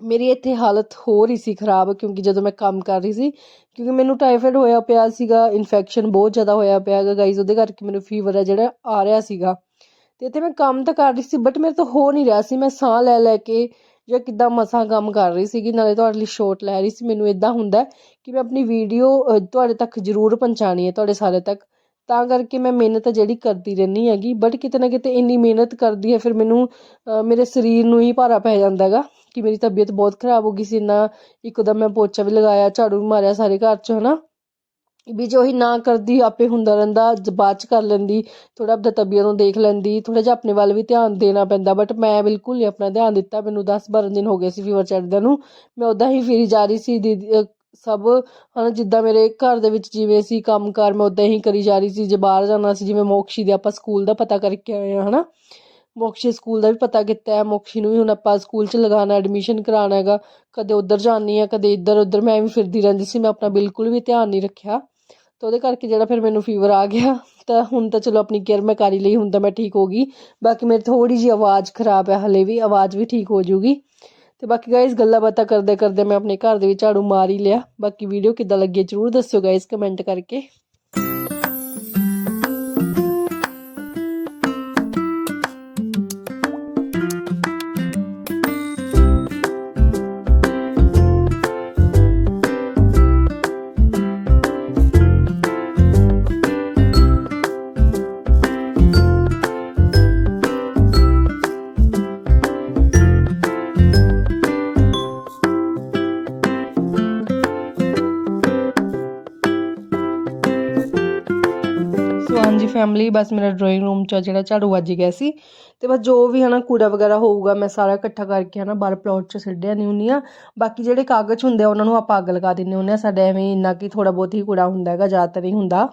ਮੇਰੀ ਇੱਥੇ ਹਾਲਤ ਹੋ ਰਹੀ ਸੀ ਖਰਾਬ, ਕਿਉਂਕਿ ਜਦੋਂ ਮੈਂ ਕੰਮ ਕਰ ਰਹੀ ਸੀ, ਕਿਉਂਕਿ ਮੈਨੂੰ ਟਾਈਫਾਇਡ ਹੋਇਆ ਪਿਆ ਸੀਗਾ ਇਨਫੈਕਸ਼ਨ ਬਹੁਤ ਜ਼ਿਆਦਾ ਹੋਇਆ ਪਿਆ ਹੈਗਾ ਗਾਈਸ ਉਹਦੇ ਕਰਕੇ ਮੈਨੂੰ ਫੀਵਰ ਹੈ ਜਿਹੜਾ, ਆ ਰਿਹਾ ਸੀਗਾ। ਤੇ ਇੱਥੇ ਮੈਂ ਕੰਮ ਤਾਂ ਕਰ ਰਹੀ ਸੀ ਬਟ ਮੇਰੇ ਤੋਂ ਹੋ ਨਹੀਂ ਰਿਹਾ ਸੀ। ਮੈਂ ਸਾਹ ਲੈ ਲੈ ਕੇ ਜਾਂ ਕਿੱਦਾਂ ਮਸਾਂ ਕੰਮ ਕਰ ਰਹੀ ਸੀਗੀ, ਨਾਲੇ ਤੁਹਾਡੇ ਲਈ ਸ਼ੋਟ ਲੈ ਰਹੀ ਸੀ। ਮੈਨੂੰ ਇਦਾਂ ਹੁੰਦਾ ਕਿ ਮੈਂ ਆਪਣੀ ਵੀਡੀਓ ਤੁਹਾਡੇ ਤੱਕ ਜ਼ਰੂਰ ਪਹੁੰਚਾਣੀ ਹੈ, ਤੁਹਾਡੇ ਸਾਰੇ ਤੱਕ। ਤਾਂ ਕਰਕੇ ਮੈਂ ਮਿਹਨਤ ਜਿਹੜੀ ਕਰਦੀ ਰਹਿੰਦੀ ਹੈਗੀ ਬਟ ਕਿਤੇ ਨਾ ਕਿਤੇ ਇੰਨੀ ਮਿਹਨਤ ਕਰਦੀ ਹੈ, ਫਿਰ ਮੈਨੂੰ ਮੇਰੇ ਸਰੀਰ ਨੂੰ ਹੀ ਭਾਰਾ ਪੈ ਜਾਂਦਾ ਹੈਗਾ ਕਿ ਮੇਰੀ ਤਬੀਅਤ ਬਹੁਤ ਖਰਾਬ ਹੋ ਗਈ ਸੀ। ਨਾ ਇੱਕਦਮ ਮੈਂ ਪੋਚਾ ਵੀ ਲਗਾਇਆ, ਝਾੜੂ ਵੀ ਮਾਰਿਆ ਸਾਰੇ ਘਰ 'ਚ, ਹਨਾ? ਵੀ ਜੋ ਉਹੀ ਨਾ ਕਰਦੀ, ਆਪੇ ਹੁੰਦਾ ਰਹਿੰਦਾ ਬਾਅਦ 'ਚ ਕਰ ਲੈਂਦੀ, ਥੋੜ੍ਹਾ ਆਪਣੀ ਤਬੀਅਤ ਨੂੰ ਦੇਖ ਲੈਂਦੀ, ਥੋੜ੍ਹਾ ਜਿਹਾ ਆਪਣੇ ਵੱਲ ਵੀ ਧਿਆਨ ਦੇਣਾ ਪੈਂਦਾ ਬਟ ਮੈਂ ਬਿਲਕੁਲ ਨਹੀਂ ਆਪਣਾ ਧਿਆਨ ਦਿੱਤਾ, ਮੈਨੂੰ 10 12 ਦਿਨ ਹੋ ਗਏ ਸੀ ਫੀਵਰ ਚੜ੍ਹਦਿਆਂ ਨੂੰ, ਮੈਂ ਉਦਾਂ ਹੀ ਫਿਰੀ ਜਾ ਰਹੀ ਸੀ ਦੀਦੀ ਅਹ, ਸਭ, ਹਨਾ, ਜਿੱਦਾਂ ਮੇਰੇ ਘਰ ਦੇ ਵਿੱਚ ਜਿਵੇਂ ਸੀ ਕੰਮਕਾਰ, ਮੈਂ ਉਦਾਂ ਹੀ ਕਰੀ ਜਾ ਰਹੀ ਸੀ, ਜੇ ਬਾਹਰ ਜਾਣਾ ਸੀ, ਜਿਵੇਂ ਮੋਕਸ਼ੀ ਦੇ ਆਪਾਂ ਸਕੂਲ ਦਾ ਪਤਾ ਕਰਕੇ ਆਏ ਹਾਂ, ਹਨਾ, ਮੋਕਸ਼ੀ ਸਕੂਲ ਦਾ ਵੀ ਪਤਾ ਕੀਤਾ ਹੈ, ਮੋਕਸ਼ੀ ਨੂੰ ਵੀ ਹੁਣ ਆਪਾਂ ਸਕੂਲ 'ਚ ਲਗਾਉਣਾ ਐਡਮਿਸ਼ਨ ਕਰਾਉਣਾ ਹੈਗਾ, ਕਦੇ ਉੱਧਰ ਜਾਂਦੀ ਆ ਕਦੇ ਇੱਧਰ ਉੱਧਰ ਮੈਂ ਵੀ ਫਿਰਦੀ ਰਹਿੰਦੀ ਸੀ, ਮੈਂ ਆਪਣਾ ਬਿਲਕੁਲ ਵੀ ਧਿਆਨ ਨਹੀਂ ਰੱਖਿਆ। ਤਾਂ ਉਹਦੇ ਕਰਕੇ ਜਿਹੜਾ ਫਿਰ ਮੈਨੂੰ ਫੀਵਰ ਆ ਗਿਆ। ਤਾਂ ਹੁਣ ਤਾਂ ਚਲੋ ਆਪਣੀ ਕੇਅਰ ਮੈਂ ਕਰ ਹੀ ਲਈ, ਹੁਣ ਤਾਂ ਮੈਂ ਠੀਕ ਹੋ ਗਈ। ਬਾਕੀ ਮੇਰੀ ਥੋੜੀ ਜਿਹੀ ਆਵਾਜ਼ ਖਰਾਬ ਹੈ ਹਲੇ ਵੀ, ਆਵਾਜ਼ ਵੀ ਠੀਕ ਹੋ ਜੂਗੀ ਤੇ ਬਾਕੀ ਗਾਇਸ ਗੱਲਾਂ ਬਾਤਾਂ ਕਰਦੇ ਕਰਦੇ ਮੈਂ ਆਪਣੇ ਘਰ ਦੇ ਵਿੱਚ ਝਾੜੂ ਮਾਰ ਹੀ ਲਿਆ। ਬਾਕੀ ਵੀਡੀਓ ਕਿੱਦਾਂ ਲੱਗੀ ਜਰੂਰ ਦੱਸਿਓ ਗਾਇਸ ਕਮੈਂਟ ਕਰਕੇ। ਫੈਮਿਲੀ ਬਸ ਮੇਰਾ ਡਰਾਇੰਗ ਰੂਮ ਚ ਜਿਹੜਾ ਝਾੜੂ ਵੱਜ ਗਿਆ ਸੀ। ਤੇ ਬਸ ਜੋ ਵੀ ਹਨਾ ਕੂੜਾ ਵਗੈਰਾ ਹੋਊਗਾ, ਮੈਂ ਸਾਰਾ ਇਕੱਠਾ ਕਰਕੇ ਹਨਾ ਬਾਹਰ ਪਲਾਟ ਚ ਸਿੱਟਿਆ ਨਹੀਂ ਹੁੰਦੀ ਆ। ਬਾਕੀ ਜਿਹੜੇ ਕਾਗਜ਼ ਹੁੰਦੇ ਆ, ਉਹਨਾਂ ਨੂੰ ਆਪਾਂ ਅੱਗ ਲਗਾ ਦਿੰਦੇ ਹੁੰਦੇ ਆ। ਸਾਡਾ ਐਵੇਂ ਇੰਨਾ ਕਿ ਥੋੜਾ ਬਹੁਤ ਹੀ ਕੂੜਾ ਹੁੰਦਾ ਹੈਗਾ, ਜ਼ਿਆਦਾਤਰ ਨਹੀਂ ਹੁੰਦਾ।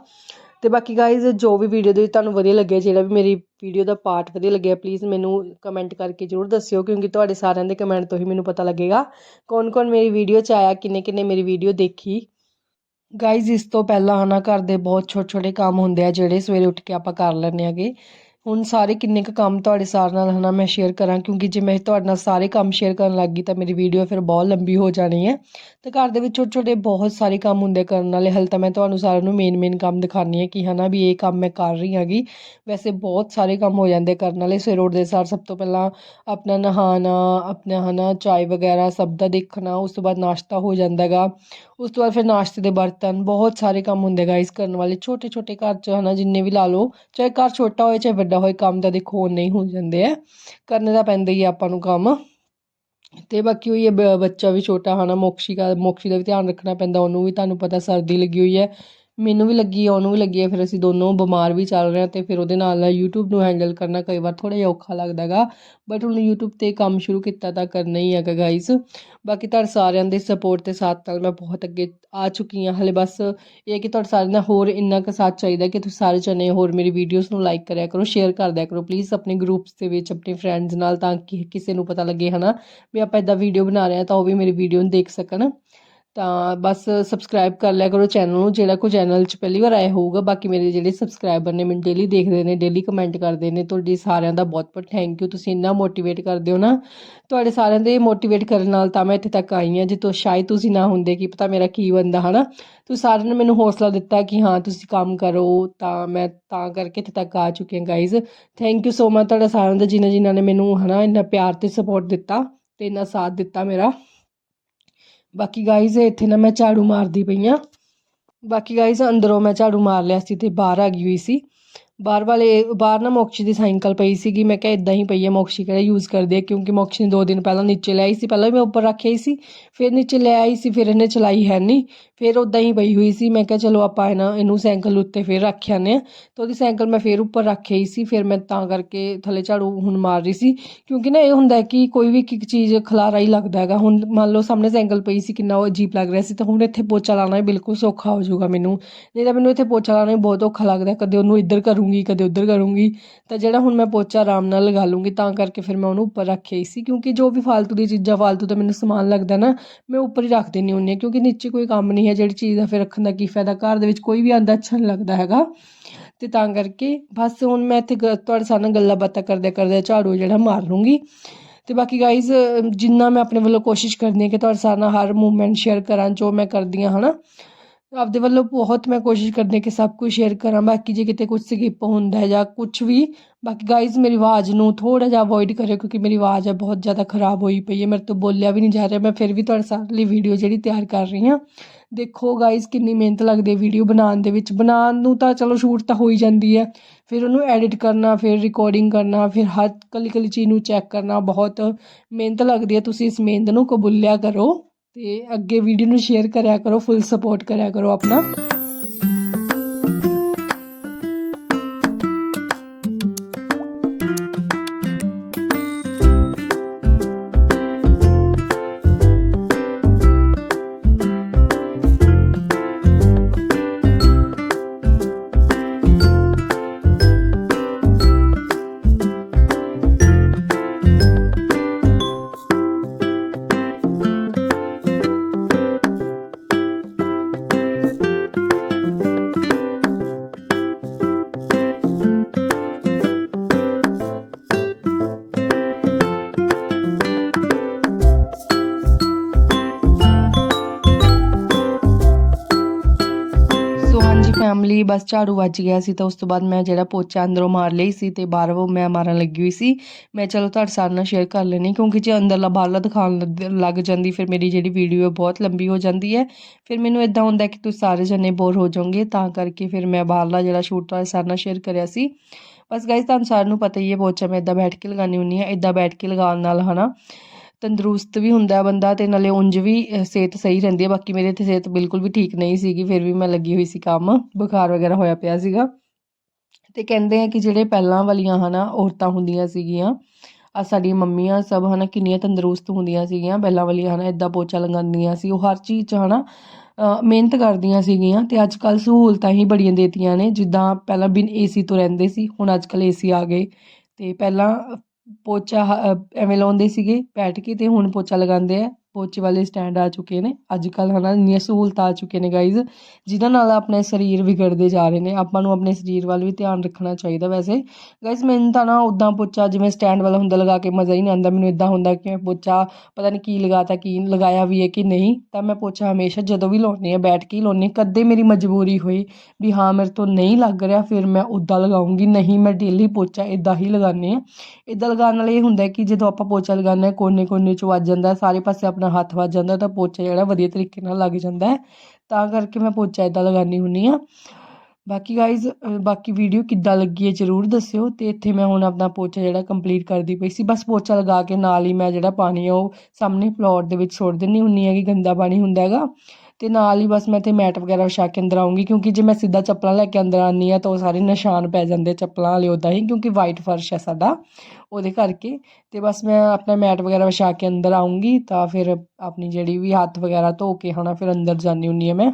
ਤੇ ਬਾਕੀ ਗਾਇਜ਼ ਜੋ ਵੀ ਵੀਡੀਓ ਦੇ ਵਿੱਚ ਤੁਹਾਨੂੰ ਵਧੀਆ ਲੱਗਿਆ, ਜਿਹੜਾ ਵੀ ਮੇਰੀ ਵੀਡੀਓ ਦਾ ਪਾਰਟ ਵਧੀਆ ਲੱਗਿਆ ਪਲੀਜ਼ ਮੈਨੂੰ ਕਮੈਂਟ ਕਰਕੇ ਜਰੂਰ ਦੱਸਿਓ, ਕਿਉਂਕਿ ਤੁਹਾਡੇ ਸਾਰਿਆਂ ਦੇ ਕਮੈਂਟ ਤੋਂ ਹੀ ਮੈਨੂੰ ਪਤਾ ਲੱਗੇਗਾ। ਕੌਣ ਕੌਣ ਮੇਰੀ ਵੀਡੀਓ ਚ ਆਇਆ ਕਿੰਨੇ ਕਿੰਨੇ ਮੇਰੀ ਵੀਡੀਓ ਦੇਖੀ। ਗਾਈਜ਼ ਇਸ ਤੋਂ ਪਹਿਲਾਂ ਹਨਾ ਘਰ ਦੇ ਬਹੁਤ ਛੋਟੇ ਛੋਟੇ ਕੰਮ ਹੁੰਦੇ ਆ, ਜਿਹੜੇ ਸਵੇਰੇ ਉੱਠ ਕੇ ਆਪਾਂ ਕਰ ਲੈਂਦੇ ਆਗੇ। ਹੁਣ ਸਾਰੇ ਕਿੰਨੇ ਕੁ ਕੰਮ ਤੁਹਾਡੇ ਸਾਰ ਨਾਲ ਹਨਾ ਮੈਂ ਸ਼ੇਅਰ ਕਰਾਂ, ਕਿਉਂਕਿ ਜੇ ਮੈਂ ਤੁਹਾਡੇ ਨਾਲ ਸਾਰੇ ਕੰਮ ਸ਼ੇਅਰ ਕਰਨ ਲੱਗ ਗਈ ਤਾਂ ਮੇਰੀ ਵੀਡੀਓ ਫਿਰ ਬਹੁਤ ਲੰਬੀ ਹੋ ਜਾਣੀ ਹੈ। ਤੇ ਘਰ ਦੇ ਵਿੱਚ ਛੋਟੇ ਛੋਟੇ ਬਹੁਤ ਸਾਰੇ ਕੰਮ ਹੁੰਦੇ ਕਰਨ ਵਾਲੇ। ਹਾਲੇ ਤਾਂ ਮੈਂ ਤੁਹਾਨੂੰ ਸਾਰਿਆਂ ਨੂੰ ਮੇਨ ਮੇਨ ਕੰਮ ਦਿਖਾਉਂਦੀ ਹਾਂ ਕਿ ਹਨਾ ਵੀ ਇਹ ਕੰਮ ਮੈਂ ਕਰ ਰਹੀ ਹਾਂਗੀ। ਵੈਸੇ ਬਹੁਤ ਸਾਰੇ ਕੰਮ ਹੋ ਜਾਂਦੇ ਕਰਨ ਵਾਲੇ। ਸਵੇਰ ਉੱਠਦੇ ਸਾਰ ਸਭ ਤੋਂ ਪਹਿਲਾਂ ਆਪਣਾ ਨਹਾਉਣਾ, ਆਪਣਾ ਹਨਾ ਚਾय ਵਗੈਰਾ ਸਭ ਦਾ ਦੇਖਣਾ, ਉਸ ਤੋਂ ਬਾਅਦ ਨਾਸ਼ਤਾ ਹੋ ਜਾਂਦਾ ਗਾ। ਉਸ ਤੋਂ ਬਾਅਦ ਫਿਰ ਨਾਸ਼ਤੇ ਦੇ ਬਰਤਨ, ਬਹੁਤ ਸਾਰੇ ਕੰਮ ਹੁੰਦੇ ਗਾਈਸ ਕਰਨ ਵਾਲੇ। ਛੋਟੇ ਛੋਟੇ ਘਰ 'ਚ ਹਨਾ ਜਿੰਨੇ ਵੀ ਲਾ ਲਓ, ਚਾਹੇ ਘਰ ਛੋਟਾ ਹੋਏ, ਚਾਹੇ ਵੱਡਾ ਹੋਏ, ਕੰਮ ਤਾਂ ਦੇਖੋ ਨਹੀਂ ਹੋ ਜਾਂਦੇ ਆ। ਕਰਨੇ ਤਾਂ ਪੈਂਦਾ ਹੀ ਆ ਆਪਾਂ ਨੂੰ ਕੰਮ। ਅਤੇ ਬਾਕੀ ਹੋਈ ਹੈ ਬੱਚਾ ਵੀ ਛੋਟਾ ਹੈ ਨਾ ਮੋਕਸ਼ੀ ਦਾ ਮੋਕਸ਼ੀ ਦਾ ਵੀ ਧਿਆਨ ਰੱਖਣਾ ਪੈਂਦਾ, ਉਹਨੂੰ ਵੀ ਤੁਹਾਨੂੰ ਪਤਾ ਸਰਦੀ ਲੱਗੀ ਹੋਈ ਹੈ। ਮੈਨੂੰ ਵੀ ਲੱਗੀ ਹੈ ਉਹਨੂੰ ਵੀ ਲੱਗੀ ਹੈ ਫਿਰ ਅਸੀਂ ਦੋਨੋਂ ਬਿਮਾਰ ਵੀ ਚੱਲ ਰਹੇ ਹਾਂ ਤੇ ਫਿਰ ਉਹਦੇ ਨਾਲ ਨਾਲ YouTube ਨੂੰ ਹੈਂਡਲ ਕਰਨਾ ਕਈ ਵਾਰ ਥੋੜ੍ਹਾ ਜਿਹਾ ਔਖਾ ਲੱਗਦਾ ਗਾ ਬਟ ਹੁਣ YouTube ਤੇ ਕੰਮ ਸ਼ੁਰੂ ਕੀਤਾ ਤਾਂ ਕਰਨਾ ਹੀ ਹੈਗਾ ਗਾਈਸ ਬਾਕੀ ਤੁਹਾਡੇ ਸਾਰਿਆਂ ਦੇ ਸਪੋਰਟ ਤੇ ਸਾਥ ਨਾਲ ਮੈਂ ਬਹੁਤ ਅੱਗੇ ਆ ਚੁੱਕੀ ਹਾਂ, ਹਲੇ ਬਸ ਇਹ ਕਿ ਤੁਹਾਡੇ ਸਾਰਿਆਂ ਦਾ ਹੋਰ ਇੰਨਾ ਕੁ ਸਾਥ ਚਾਹੀਦਾ ਕਿ ਤੁਸੀਂ ਸਾਰੇ ਜਣੇ ਹੋਰ ਮੇਰੀ ਵੀਡੀਓਜ਼ ਨੂੰ ਲਾਈਕ ਕਰਿਆ ਕਰੋ ਸ਼ੇਅਰ ਕਰ ਦਿਆ ਕਰੋ ਪਲੀਜ਼ ਆਪਣੇ ਗਰੁੱਪਸ ਦੇ ਵਿੱਚ, ਆਪਣੇ ਫਰੈਂਡਸ ਨਾਲ ਤਾਂ ਕਿ ਕਿਸੇ ਨੂੰ ਪਤਾ ਲੱਗੇ ਹਨਾ, ਵੀ ਆਪਾਂ ਇਦਾਂ ਵੀਡੀਓ ਬਣਾ ਰਹੇ ਹਾਂ ਤਾਂ ਉਹ ਵੀ ਮੇਰੀ ਵੀਡੀਓ ਨੂੰ ਦੇਖ ਸਕਣ। ਤਾਂ ਬਸ ਸਬਸਕ੍ਰਾਈਬ ਕਰ ਲਿਆ ਕਰੋ ਚੈਨਲ ਨੂੰ, ਜਿਹੜਾ ਕੋਈ ਚੈਨਲ 'ਚ ਪਹਿਲੀ ਵਾਰ ਆਇਆ ਹੋਊਗਾ, ਬਾਕੀ ਮੇਰੇ ਜਿਹੜੇ ਸਬਸਕ੍ਰਾਈਬਰ ਨੇ, ਮੈਨੂੰ ਡੇਲੀ ਦੇਖਦੇ ਨੇ ਡੇਲੀ ਕਮੈਂਟ ਕਰਦੇ ਨੇ, ਤੁਹਾਡੀ ਸਾਰਿਆਂ ਦਾ ਬਹੁਤ ਬਹੁਤ ਥੈਂਕ ਯੂ ਤੁਸੀਂ ਇੰਨਾ ਮੋਟੀਵੇਟ ਕਰਦੇ ਹੋ ਨਾ। ਤੁਹਾਡੇ ਸਾਰਿਆਂ ਦੇ ਮੋਟੀਵੇਟ ਕਰਨ ਨਾਲ ਤਾਂ ਮੈਂ ਇੱਥੇ ਤੱਕ ਆਈ ਹਾਂ ਜੇ ਤੋਂ ਸ਼ਾਇਦ ਤੁਸੀਂ ਨਾ ਹੁੰਦੇ, ਕੀ ਪਤਾ ਮੇਰਾ ਕੀ ਬੰਦਾ ਹਨਾ? ਤੁਸੀਂ ਸਾਰਿਆਂ ਨੇ ਮੈਨੂੰ ਹੌਸਲਾ ਦਿੱਤਾ ਕਿ ਹਾਂ, ਤੁਸੀਂ ਕੰਮ ਕਰੋ, ਤਾਂ ਮੈਂ ਤਾਂ ਕਰਕੇ ਇੱਥੇ ਤੱਕ ਆ ਚੁੱਕੀ ਹਾਂ guys thank you so much ਤੁਹਾਡਾ ਸਾਰਿਆਂ ਦਾ, ਜਿਨ੍ਹਾਂ ਜਿਨ੍ਹਾਂ ਨੇ ਮੈਨੂੰ, ਹਨਾ, ਇੰਨਾ ਪਿਆਰ ਤੇ ਸਪੋਰਟ ਦਿੱਤਾ ਤੇ ਇੰਨਾ ਸਾਥ ਦਿੱਤਾ ਮੇਰਾ। ਬਾਕੀ ਗਾਈਜ਼ ਇੱਥੇ ਨਾ ਮੈਂ ਝਾੜੂ ਮਾਰਦੀ ਪਈ ਆ। ਬਾਕੀ ਗਾਈਜ਼ ਅੰਦਰੋਂ ਮੈਂ ਝਾੜੂ ਮਾਰ ਲਿਆ ਸੀ ਤੇ ਬਾਹਰ ਆ ਗਈ ਹੋਈ ਸੀ। ਬਾਹਰ ਵਾਲੇ, ਬਾਹਰ ਨਾ ਮੋਕਸ਼ੀ ਦੀ ਸਾਈਕਲ ਪਈ ਸੀਗੀ, ਮੈਂ ਕਿਹਾ ਇਦਾਂ ਹੀ ਪਈ ਹੈ ਮੋਕਸ਼ੀ ਕਿਹੜਾ ਯੂਜ਼ ਕਰਦੇ ਹੈ ਕਿਉਂਕਿ ਮੋਕਸ਼ੀ ਨੇ ਦੋ ਦਿਨ ਪਹਿਲਾਂ ਨੀਚੇ ਲੈ ਆਈ ਸੀ, ਪਹਿਲਾਂ ਵੀ ਮੈਂ ਉੱਪਰ ਰੱਖਿਆ ਹੀ ਸੀ, ਫਿਰ ਨੀਚੇ ਲੈ ਆਈ ਸੀ, ਫਿਰ ਇਹਨੇ ਚਲਾਈ ਹੈ ਨਹੀਂ ਫਿਰ ਉਦਾਂ ਹੀ ਪਈ ਹੋਈ ਸੀ, ਮੈਂ ਕਿਹਾ ਚਲੋ ਆਪਾਂ ਇਹਨਾਂ, ਇਹਨੂੰ ਸਾਈਕਲ ਉੱਤੇ ਫਿਰ ਰੱਖਿਆ ਨੇ ਤਾਂ ਉਹਦੀ ਸਾਈਕਲ ਮੈਂ ਫਿਰ ਉੱਪਰ ਰੱਖਿਆ ਹੀ ਸੀ, ਫਿਰ ਮੈਂ ਤਾਂ ਕਰਕੇ ਥੱਲੇ ਝਾੜੂ ਹੁਣ ਮਾਰ ਰਹੀ ਸੀ, ਕਿਉਂਕਿ ਨਾ ਇਹ ਹੁੰਦਾ ਕਿ ਕੋਈ ਵੀ ਇੱਕ ਚੀਜ਼ ਖਲਾਰਾ ਹੀ ਲੱਗਦਾ ਹੈਗਾ, ਹੁਣ ਮੰਨ ਲਓ ਸਾਹਮਣੇ ਸਾਈਕਲ ਪਈ ਸੀ, ਕਿੰਨਾ ਉਹ ਅਜੀਬ ਲੱਗ ਰਿਹਾ ਸੀ, ਤਾਂ ਹੁਣ ਇੱਥੇ ਪੋਚਾ ਲਾਉਣਾ ਹੀ ਬਿਲਕੁਲ ਸੌਖਾ ਹੋ ਜਾਊਗਾ ਮੈਨੂੰ, ਨਹੀਂ ਤਾਂ ਮੈਨੂੰ ਇੱਥੇ ਪੋਚਾ ਲਾਉਣਾ ਹੀ ਬਹੁਤ ਔਖਾ ਲੱਗਦਾ, ਕਦੇ ਉਹਨੂੰ ਇੱਧਰ ਕਰੂੰ ਕਰੂੰਗੀ, ਕਦੇ ਉੱਧਰ ਕਰੂੰਗੀ, ਤਾਂ ਜਿਹੜਾ ਹੁਣ ਮੈਂ ਪੋਚਾ ਆਰਾਮ ਨਾਲ ਲਗਾ ਲੂੰਗੀ, ਤਾਂ ਕਰਕੇ ਫਿਰ ਮੈਂ ਉਹਨੂੰ ਉੱਪਰ ਰੱਖਿਆ ਹੀ ਸੀ, ਕਿਉਂਕਿ ਜੋ ਵੀ ਫਾਲਤੂ ਦੀ ਚੀਜ਼ਾਂ, ਫਾਲਤੂ ਦਾ ਮੈਨੂੰ ਸਮਾਨ ਲੱਗਦਾ ਨਾ, ਮੈਂ ਉੱਪਰ ਹੀ ਰੱਖ ਦਿੰਦੀ ਹੁੰਦੀ ਹਾਂ, ਕਿਉਂਕਿ ਨੀਚੇ ਕੋਈ ਕੰਮ ਨਹੀਂ ਹੈ, ਜਿਹੜੀ ਚੀਜ਼ ਦਾ ਫਿਰ ਰੱਖਣ ਦਾ ਕੀ ਫਾਇਦਾ, ਘਰ ਦੇ ਵਿੱਚ ਕੋਈ ਵੀ ਆਂਦਾ ਅੱਛਾ ਨਹੀਂ ਲੱਗਦਾ ਹੈਗਾ। ਤੇ ਤਾਂ ਕਰਕੇ ਬਸ ਹੁਣ ਮੈਂ ਇੱਥੇ ਗ- ਤੁਹਾਡੇ ਸਾਹਮਣੇ ਗੱਲਾਂ ਬਾਤਾਂ ਕਰਦੇ ਕਰਦੇ ਝਾੜੂ ਜਿਹੜਾ ਮਾਰ ਲੂੰਗੀ। ਤੇ ਬਾਕੀ ਗਾਈਜ਼ ਜਿੰਨਾ ਮੈਂ ਆਪਣੇ ਵੱਲੋਂ ਕੋਸ਼ਿਸ਼ ਕਰਦੀ ਹਾਂ ਕਿ ਤੁਹਾਡੇ ਸਾਹਮਣੇ ਹਰ ਮੂਵਮੈਂਟ ਸ਼ੇਅਰ ਕਰਾਂ, ਜੋ ਮੈਂ ਕਰਦੀ ਹਾਂ, ਹਨਾ। ਆਪਦੇ ਵੱਲੋਂ ਬਹੁਤ ਮੈਂ ਕੋਸ਼ਿਸ਼ ਕਰਦੀ ਹਾਂ ਕਿ ਸਭ ਕੁਝ ਸ਼ੇਅਰ ਕਰਾਂ ਬਾਕੀ ਜੇ ਕਿਤੇ ਕੁਝ ਸਕਿਪ ਹੁੰਦਾ ਹੈ ਜਾਂ ਕੁਝ ਵੀ ਬਾਕੀ ਗਾਈਜ਼ ਮੇਰੀ ਆਵਾਜ਼ ਨੂੰ ਥੋੜਾ ਜਿਹਾ ਅਵੋਇਡ ਕਰਿਓ ਕਿਉਂਕਿ ਮੇਰੀ ਆਵਾਜ਼ ਹੈ ਬਹੁਤ ਜ਼ਿਆਦਾ ਖਰਾਬ ਹੋਈ ਪਈ ਹੈ ਮੇਰੇ ਤੋਂ ਬੋਲਿਆ ਵੀ ਨਹੀਂ ਜਾ ਰਿਹਾ ਮੈਂ ਫਿਰ ਵੀ ਤੁਹਾਡੇ ਸਾਰੇ ਲਈ ਵੀਡੀਓ ਜਿਹੜੀ ਤਿਆਰ ਕਰ ਰਹੀ ਹਾਂ ਦੇਖੋ ਗਾਈਜ਼ ਕਿੰਨੀ ਮਿਹਨਤ ਲੱਗਦੀ ਹੈ ਵੀਡੀਓ ਬਣਾਉਣ ਦੇ ਵਿੱਚ ਬਣਾਉਣ ਨੂੰ ਤਾਂ ਚਲੋ ਸ਼ੂਟ ਤਾਂ ਹੋ ਹੀ ਜਾਂਦੀ ਹੈ ਫਿਰ ਉਹਨੂੰ ਐਡਿਟ ਕਰਨਾ ਫਿਰ ਰਿਕਾਰਡਿੰਗ ਕਰਨਾ ਫਿਰ ਹਰ ਕੱਲੀ ਕੱਲੀ ਚੀਜ਼ ਨੂੰ ਚੈੱਕ ਕਰਨਾ ਬਹੁਤ ਮਿਹਨਤ ਲੱਗਦੀ ਹੈ ਤੁਸੀਂ ਇਸ ਮਿਹਨਤ ਨੂੰ ਕਬੂਲਿਆ ਕਰੋ ਤੇ ਅੱਗੇ ਵੀਡੀਓ ਨੂੰ ਸ਼ੇਅਰ ਕਰਿਆ ਕਰੋ ਫੁੱਲ ਸਪੋਰਟ ਕਰਿਆ ਕਰੋ ਆਪਣਾ। ਹਾਂਜੀ ਬਸ ਝਾੜੂ ਵੱਜ ਗਿਆ ਸੀ ਤਾਂ ਉਸ ਤੋਂ ਬਾਅਦ ਮੈਂ ਜਿਹੜਾ ਪੋਚਾ ਅੰਦਰੋਂ ਮਾਰ ਲਈ ਸੀ ਤੇ ਬਾਹਰੋਂ ਮੈਂ ਮਾਰਨ ਲੱਗੀ ਹੋਈ ਸੀ। ਮੈਂ ਚਲੋ ਤੁਹਾਡੇ ਸਾਰਿਆਂ ਨਾਲ ਸ਼ੇਅਰ ਕਰ ਲੈਣੀ ਕਿਉਂਕਿ ਜੇ ਅੰਦਰਲਾ ਬਾਹਰਲਾ ਦਿਖਾਉਣ ਲੱਗ- ਲੱਗ ਜਾਂਦੀ ਫਿਰ ਮੇਰੀ ਜਿਹੜੀ ਵੀਡੀਓ ਹੈ ਬਹੁਤ ਲੰਬੀ ਹੋ ਜਾਂਦੀ ਹੈ। ਫਿਰ ਮੈਨੂੰ ਇਦਾਂ ਹੁੰਦਾ ਕਿ ਤੁਸੀਂ ਸਾਰੇ ਜਣੇ ਬੋਰ ਹੋ ਜਾਓਗੇ ਤਾਂ ਕਰਕੇ ਫਿਰ ਮੈਂ ਬਾਹਰਲਾ ਜਿਹੜਾ ਸ਼ੂਟ ਤੁਹਾਡੇ ਸਾਰਿਆਂ ਨਾਲ ਸ਼ੇਅਰ ਕਰਿਆ ਸੀ। ਬਸ ਗਾਇਸ ਤੁਹਾਨੂੰ ਸਾਰਿਆਂ ਨੂੰ ਪਤਾ ਹੀ ਹੈ ਪੋਚਾ ਮੈਂ ਇਦਾਂ ਬੈਠ ਕੇ ਲਗਾਉਂਦੀ ਹੁੰਦੀ ਹਾਂ ਇਦਾਂ ਬੈਠ ਕੇ ਲਗਾਉਣ ਨਾਲ ਹਨਾ। ਤੰਦਰੁਸਤ ਵੀ ਹੁੰਦਾ ਬੰਦਾ ਤੇ ਨਾਲੇ ਉਂਝ ਵੀ ਸਿਹਤ ਸਹੀ ਰਹਿੰਦੀ ਹੈ। ਬਾਕੀ ਮੇਰੇ ਤੇ ਸਿਹਤ ਬਿਲਕੁਲ ਵੀ ਠੀਕ ਨਹੀਂ ਸੀਗੀ ਫਿਰ ਵੀ ਮੈਂ ਲੱਗੀ ਹੋਈ ਸੀ ਕੰਮ ਬੁਖਾਰ ਵਗੈਰਾ ਹੋਇਆ ਪਿਆ ਸੀਗਾ। ਤੇ ਕਹਿੰਦੇ ਆ ਕਿ ਜਿਹੜੇ ਪਹਿਲਾਂ ਵਾਲੀਆਂ ਹਨਾ ਔਰਤਾਂ ਹੁੰਦੀਆਂ ਸੀਗੀਆਂ ਆ ਸਾਡੀਆਂ ਮੰਮੀਆਂ ਸਭ ਹਨਾ ਕਿੰਨੀਆਂ ਤੰਦਰੁਸਤ ਹੁੰਦੀਆਂ ਸੀਗੀਆਂ। ਪਹਿਲਾਂ ਵਾਲੀਆਂ ਹਨਾ ਇਦਾਂ ਪੋਚਾ ਲਗਾਉਂਦੀਆਂ ਸੀ ਉਹ ਹਰ ਚੀਜ਼ 'ਚ ਹਨਾ ਅ, ਮਿਹਨਤ ਕਰਦੀਆਂ ਸੀਗੀਆਂ ਤੇ ਅੱਜ ਕੱਲ ਸਹੂਲਤਾਂ ਹੀ ਬੜੀਆਂ ਦੇਤੀਆਂ ਨੇ। ਜਿੱਦਾਂ ਪਹਿਲਾਂ ਬਿਨ ਏਸੀ ਤੋਂ ਰਹਿੰਦੇ ਸੀ ਹੁਣ ਅੱਜ ਕੱਲ ਏਸੀ ਆ ਗਏ। ਤੇ ਪਹਿਲਾਂ ਪੋਚਾ ਹ- ਐਵੇਂ ਲਾਉਂਦੇ ਸੀਗੇ ਬੈਠ ਕੇ ਤੇ ਹੁਣ ਪੋਚਾ ਲਗਾਉਂਦੇ ਹੈ ਪੋਚੇ ਵਾਲੇ ਸਟੈਂਡ ਆ ਚੁੱਕੇ ਨੇ। ਅੱਜ ਕੱਲ੍ਹ ਹਨਾ, ਇੰਨੀਆਂ ਸਹੂਲਤਾਂ ਆ ਚੁੱਕੇ ਨੇ ਗਾਈਜ਼ ਜਿਨ੍ਹਾਂ ਨਾਲ ਆਪਣੇ ਸਰੀਰ ਵਿਗੜਦੇ ਜਾ ਰਹੇ ਨੇ। ਆਪਾਂ ਨੂੰ ਆਪਣੇ ਸਰੀਰ ਵੱਲ ਵੀ ਧਿਆਨ ਰੱਖਣਾ ਚਾਹੀਦਾ ਵੈਸੇ। ਗਾਈਜ਼ ਮੈਨੂੰ ਤਾਂ ਨਾ ਉੱਦਾਂ ਪੋਚਾ ਜਿਵੇਂ ਸਟੈਂਡ ਵਾਲਾ ਹੁੰਦਾ ਲਗਾ ਕੇ ਮਜ਼ਾ ਹੀ ਨਹੀਂ ਆਉਂਦਾ। ਮੈਨੂੰ ਇਦਾਂ ਹੁੰਦਾ ਕਿ ਮੈਂ ਪੋਚਾ ਪਤਾ ਨਹੀਂ ਕੀ ਲਗਾਤਾ, ਕੀ ਲਗਾਇਆ ਵੀ ਹੈ ਕਿ ਨਹੀਂ। ਤਾਂ ਮੈਂ ਪੋਚਾ ਹਮੇਸ਼ਾ ਜਦੋਂ ਵੀ ਲਾਉਂਦੀ ਹਾਂ, ਬੈਠ ਕੇ ਹੀ ਲਾਉਂਦੀ ਕਦੇ ਮੇਰੀ ਮਜਬੂਰੀ ਹੋਈ ਵੀ ਹਾਂ, ਮੇਰੇ ਤੋਂ ਨਹੀਂ ਲੱਗ ਰਿਹਾ, ਫਿਰ ਮੈਂ ਉੱਦਾਂ ਲਗਾਉਂਗੀ। ਨਹੀਂ, ਮੈਂ ਡੇਲੀ ਪੋਚਾ ਇਦਾਂ ਹੀ ਲਗਾਉਂਦੀ ਹਾਂ। ਇਦਾਂ ਲਗਾਉਣ ਨਾਲ ਇਹ ਹੁੰਦਾ ਕਿ ਜਦੋਂ ਆਪਾਂ ਪੋਚਾ ਲਗਾਉਂਦੇ ਹਾਂ ਕੋਨੇ ਕੋਨੇ 'ਚ ਵੱਜ ਜਾਂਦਾ, ਸਾਰੇ ਪਾਸੇ ਆਪਣਾ ਹੱਥ ਵੱਜ ਜਾਂਦਾ ਤਾਂ ਪੋਚਾ ਜਿਹੜਾ ਵਧੀਆ ਤਰੀਕੇ ਨਾਲ ਲੱਗ ਜਾਂਦਾ ਹੈ। ਤਾਂ ਕਰਕੇ ਮੈਂ ਪੋਚਾ ਇਦਾਂ ਲਗਾਉਂਦੀ ਹੁੰਦੀ ਹਾਂ। ਬਾਕੀ ਗਾਈਜ਼ ਬਾਕੀ ਵੀਡੀਓ ਕਿੱਦਾਂ ਲੱਗੀ ਹੈ ਜ਼ਰੂਰ ਦੱਸਿਓ ਤੇ ਇੱਥੇ ਮੈਂ ਹੁਣ ਆਪਣਾ ਪੋਚਾ ਜਿਹੜਾ ਕੰਪਲੀਟ ਕਰਦੀ ਪਈ ਸੀ। ਬਸ ਪੋਚਾ ਲਗਾ ਕੇ ਨਾਲ ਹੀ ਮੈਂ ਜਿਹੜਾ ਪਾਣੀ ਆ ਉਹ ਸਾਹਮਣੇ ਪਲੋਟ ਦੇ ਵਿੱਚ ਛੋੜ ਦਿੰਦੀ ਹੁੰਦੀ ਕਿ ਗੰਦਾ ਪਾਣੀ ਹੁੰਦਾ ਹੈਗਾ। ਤੇ ਨਾਲ ਹੀ ਬਸ ਮੈਂ ਤੇ ਮੈਟ ਵਗੈਰਾ ਵਿਛਾ ਕੇ ਅੰਦਰ ਆਉਂਗੀ ਕਿਉਂਕਿ ਜੇ ਮੈਂ ਸਿੱਧਾ ਚੱਪਲਾਂ ਲੈ ਕੇ ਅੰਦਰ ਆਉਂਦੀ ਆ ਤਾਂ ਉਹ ਸਾਰੇ ਨਿਸ਼ਾਨ ਪੈ ਜਾਂਦੇ ਚੱਪਲਾਂ ਵਾਲੇ ਉੱਦਾਂ ਹੀ, ਕਿਉਂਕਿ ਵਾਈਟ ਫਰਸ਼ ਹੈ ਸਾਡਾ ਉਹਦੇ ਕਰਕੇ। ਤੇ ਬਸ ਮੈਂ ਆਪਣਾ ਮੈਟ ਵਗੈਰਾ ਵਿਛਾ ਕੇ ਅੰਦਰ ਆਉਂਗੀ ਤਾਂ ਫਿਰ ਆਪਣੀ ਜਿਹੜੀ ਵੀ ਹੱਥ ਵਗੈਰਾ ਧੋ ਕੇ ਹਨਾ, ਫਿਰ ਅੰਦਰ ਜਾਂਦੀ ਹੁੰਦੀ ਆ ਮੈਂ।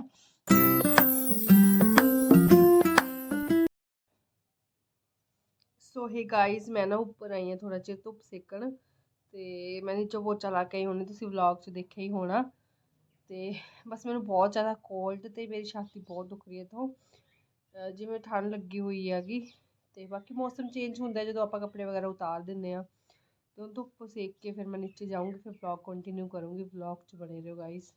ਸੋ ਹੇ ਗਾਇਸ ਮੈਂ ਨਾ ਉੱਪਰ ਆਈ ਹਾਂ ਥੋੜਾ ਚਿਰ ਧੁੱਪ ਸੇਕਣ ਤੇ ਮੈਂ ਨੀਚੋਂ ਪੋਚਾ ਲਾ ਕੇ ਆਈ ਹੋਣੀ, ਤੁਸੀਂ ਵਲੌਗ 'ਚ ਦੇਖਿਆ ਹੀ ਹੋਣਾ। ਤੇ ਬਸ ਮੈਨੂੰ ਬਹੁਤ ਜ਼ਿਆਦਾ ਕੋਲਡ ਤੇ ਮੇਰੀ ਛਾਤੀ ਬਹੁਤ ਦੁਖ ਰਹੀ ਹੈ ਤੋਂ ਜਿਵੇਂ ਠੰਡ ਲੱਗੀ ਹੋਈ ਹੈਗੀ ਤੇ ਬਾਕੀ ਮੌਸਮ ਚੇਂਜ ਹੁੰਦਾ ਜਦੋਂ ਆਪਾਂ ਕੱਪੜੇ ਵਗੈਰਾ ਉਤਾਰ ਦਿੰਦੇ ਆ ਤੇ ਉਹ ਧੁੱਪ ਸੇਕ ਕੇ ਫਿਰ ਮੈਂ ਨੀਚੇ ਜਾਊਂਗੀ, ਫਿਰ ਵਲੌਗ ਕੰਟੀਨਿਊ ਕਰੂੰਗੀ ਵਲੌਗ 'ਚ ਬਣੇ ਰਹੋ ਗਾਇਸ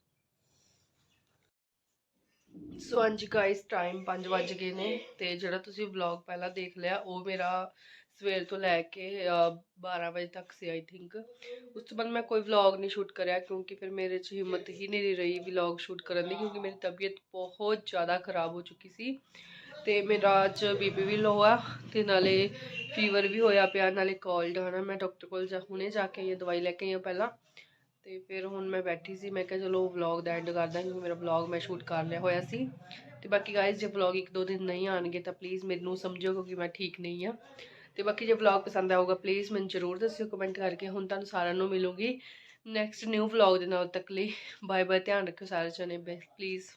ਸੋ ਹਾਂਜੀ ਗਾਇਸ ਟਾਈਮ 5 ਵਜ ਗਏ ਨੇ ਤੇ ਜਿਹੜਾ ਤੁਸੀਂ ਵਲੌਗ ਪਹਿਲਾਂ ਦੇਖ ਲਿਆ, ਉਹ ਮੇਰਾ ਸਵੇਰ ਤੋਂ ਲੈ ਕੇ ਅ, 12 ਵਜੇ ਤੱਕ ਸੀ ਆਈ ਥਿੰਕ ਉਸ ਤੋਂ ਬਾਅਦ ਮੈਂ ਕੋਈ ਵਲੌਗ ਨਹੀਂ ਸ਼ੂਟ ਕਰਿਆ ਕਿਉਂਕਿ ਫਿਰ ਮੇਰੇ 'ਚ ਹਿੰਮਤ ਹੀ ਨਹੀਂ ਰਹੀ ਵਲੌਗ ਸ਼ੂਟ ਕਰਨ ਦੀ ਕਿਉਂਕਿ ਮੇਰੀ ਤਬੀਅਤ ਬਹੁਤ ਜ਼ਿਆਦਾ ਖਰਾਬ ਹੋ ਚੁੱਕੀ ਸੀ। ਤੇ ਮੇਰਾ ਅੱਜ ਬੀਪੀ ਵੀ ਲੋ ਆ ਤੇ ਨਾਲੇ ਫੀਵਰ ਵੀ ਹੋਇਆ ਪਿਆ ਨਾਲੇ ਕੋਲਡ ਹਨਾ ਮੈਂ ਡਾਕਟਰ ਕੋਲ ਜਾ ਹੁਣੇ ਜਾ ਕੇ ਆਈ ਹਾਂ ਦਵਾਈ ਲੈ ਕੇ ਆਈ ਹਾਂ ਪਹਿਲਾਂ। ਤੇ ਫਿਰ ਹੁਣ ਮੈਂ ਬੈਠੀ ਸੀ ਮੈਂ ਕਿਹਾ ਚਲੋ ਵਲੌਗ ਦਾ ਐਂਡ ਕਰਦਾ ਕਿਉਂਕਿ ਮੇਰਾ ਵਲੌਗ ਮੈਂ ਸ਼ੂਟ ਕਰ ਲਿਆ ਹੋਇਆ ਸੀ। ਤੇ ਬਾਕੀ ਗਾਇਸ ਜੇ ਵਲੌਗ ਇੱਕ ਦੋ ਦਿਨ ਨਹੀਂ ਆਣਗੇ ਤਾਂ ਪਲੀਜ਼ ਮੈਨੂੰ ਸਮਝਿਓ ਕਿਉਂਕਿ ਮੈਂ ਠੀਕ ਨਹੀਂ ਆ ਤੇ ਬਾਕੀ ਜੇ ਵਲੌਗ ਪਸੰਦ ਆਊਗਾ ਪਲੀਜ਼ ਮੈਨੂੰ ਜ਼ਰੂਰ ਦੱਸਿਓ ਕਮੈਂਟ ਕਰਕੇ। ਹੁਣ ਤੁਹਾਨੂੰ ਸਾਰਿਆਂ ਨੂੰ ਮਿਲੂਗੀ ਨੈਕਸਟ ਨਿਊ ਵਲੌਗ ਦੇ ਨਾਲ ਤੱਕ ਲਈ। ਬਾਏ ਬਾਏ ਧਿਆਨ ਰੱਖਿਓ ਸਾਰੇ ਜਣੇ। ਪਲੀਜ਼